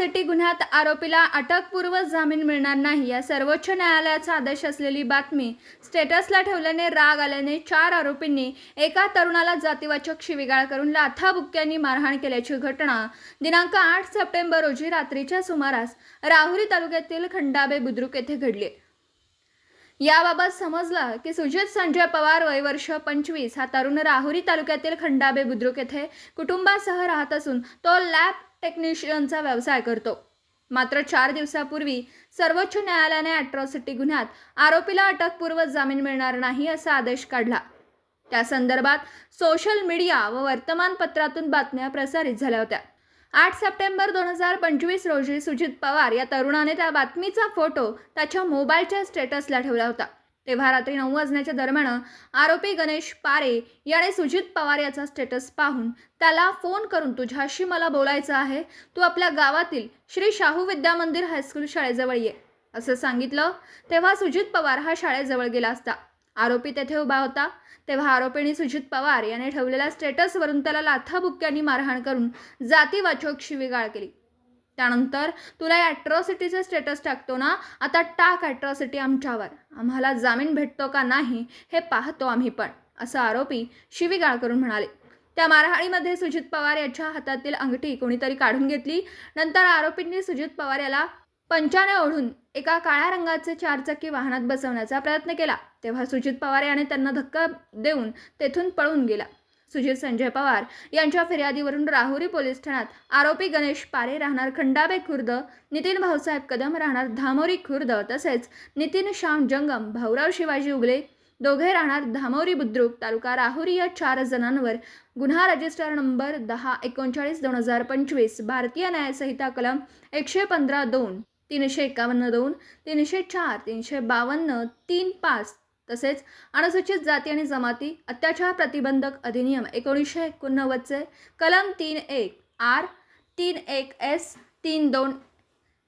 गुन्ह्यात आरोपीला अटकपूर्व जामीन मिळणार नाही या सर्वोच्च न्यायालयाचा आदेश असलेली बातमी स्टेटसला ठेवल्याने राग आल्याने चार आरोपींनी एका तरुणाला जातीवाचक शिवीगाळ करून लाथाबुक्क्यांनी मारहाण केल्याची घटना. दिनांक आठ सप्टेंबर रोजी रात्रीच्या सुमारास राहुरी तालुक्यातील खंडाबे बुद्रुक येथे घडली. याबाबत समजलं की सुजित संजय पवार वय वर्ष पंचवीस. हा तरुण राहुरी तालुक्यातील खंडाबे बुद्रुक येथे कुटुंबासह राहत असून तो लॅब टेक्निशियनचा व्यवसाय करतो. मात्र चार दिवसापूर्वी सर्वोच्च न्यायालयाने अॅट्रॉसिटी गुन्ह्यात आरोपीला अटकपूर्व जामीन मिळणार नाही असा आदेश काढला. त्या संदर्भात सोशल मीडिया व वर्तमानपत्रातून बातम्या प्रसारित झाल्या होत्या. आठ सप्टेंबर दोन हजार पंचवीस रोजी सुजित पवार या तरुणाने त्या बातमीचा फोटो त्याच्या मोबाईलच्या स्टेटसला ठेवला होता. तेव्हा रात्री नऊ वाजण्याच्या दरम्यान आरोपी गणेश पारे याने सुजित पवार याचा स्टेटस पाहून त्याला फोन करून तुझ्याशी मला बोलायचं आहे. तू आपल्या गावातील श्री शाहू विद्या मंदिर हायस्कूल शाळेजवळ ये असं सांगितलं. तेव्हा सुजित पवार हा शाळेजवळ गेला असता. आरोपी तेथे उभा होता. तेव्हा आरोपीने सुजित पवार याने ठेवलेल्या स्टेटसवरून त्याला लाथाबुक्क्यांनी मारहाण करून जातीवाचक शिवीगाळ केली. त्यानंतर तुला या अॅट्रॉसिटीचं स्टेटस टाकतो ना आता टाक ॲट्रॉसिटी आमच्यावर. आम्हाला जामीन भेटतो का नाही हे पाहतो आम्ही पण असं आरोपी शिवीगाळ करून म्हणाले. त्या मारहाणीमध्ये सुजित पवार याच्या हातातील अंगठी कोणीतरी काढून घेतली. नंतर आरोपींनी सुजित पवार याला पंचाने ओढून एका काळ्या रंगाचे चारचाकी वाहनात बसवण्याचा प्रयत्न केला. तेव्हा सुजित पवार याने त्यांना धक्का देऊन तेथून पळून गेला. सुजित संजय पवार यांच्या फिर्यादीवरून राहुरी पोलीस ठाण्यात आरोपी गणेश पारे राहणार खंडाबे खुर्द नितीन भाऊसाहेब कदम राहणार धामोरी खुर्द तसेच नितीन श्याम जंगम भाऊराव शिवाजी उगले दोघे राहणार धामोरी बुद्रुक तालुका राहुरी या चार जणांवर गुन्हा रजिस्टर नंबर दहा एकोणचाळीस दोन हजार पंचवीस भारतीय न्यायसंहिता कलम एकशे पंधरा दोन तीनशे एकावन्न दोन तीनशे चार तीनशे बावन्न तीन पाच तसेच अनुसूचित जाती आणि जमाती अत्याचार प्रतिबंधक अधिनियम एकोणीसशे एकोणनव्वदचे कलम तीन एक आर तीन एक एस तीन दोन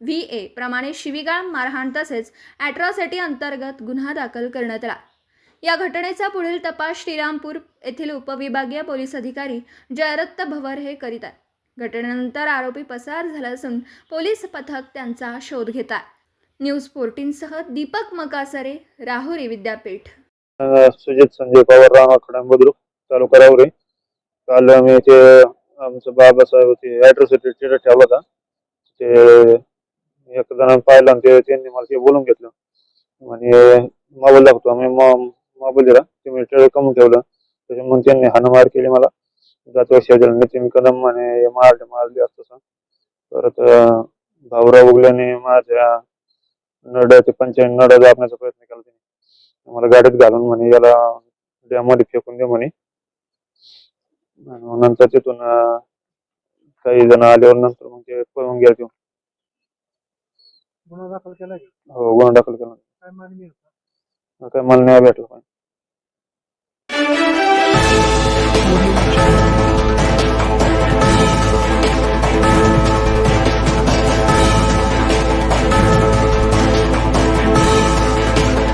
व्ही ए प्रमाणे शिवीगाळ मारहाण तसेच ॲट्रॉसिटी अंतर्गत गुन्हा दाखल करण्यात आला. या घटनेचा पुढील तपास श्रीरामपूर येथील उपविभागीय पोलीस अधिकारी जयरत्त भवर हे करीत आहेत. घटनेनंतर आरोपी पसार झाला असून पोलीस पथक त्यांचा शोध घेत आहे न्यूज फोर्टीनसह दीपक मकासरे राहुरी विद्यापीठ सुजित संजय पवार राणा खडा बुद्रुक तालुका राहुरी काल आम्ही ते आमचं बाबासाहेब होते ॲट्रॉसिटी तिथे ठेवला होता ते एक जणांना पाहिलं आणि ते त्यांनी मला ते बोलून घेतलं म्हणजे मोबाईल दाखवतो आम्ही मोबाईल दिला ते मी टिळक कमून ठेवलं त्याच्यामुळे त्यांनी हानमार केली मला जातो शेजारी नितीन कदम म्हणे मारले मारले असतो परत भाऊराव उगल्याने माझ्या ते पंचायत नड दाबण्याचा प्रयत्न केला त्यांनी मला गाडीत घालून म्हणे याला ड्यामध्ये फेकून दे म्हणे. नंतर तिथून काही जण आल्यावर नंतर मग ते पळून गेले ते गुन्हा दाखल केला हो गुन्हा दाखल केला. काय मला नाही भेटलं पण.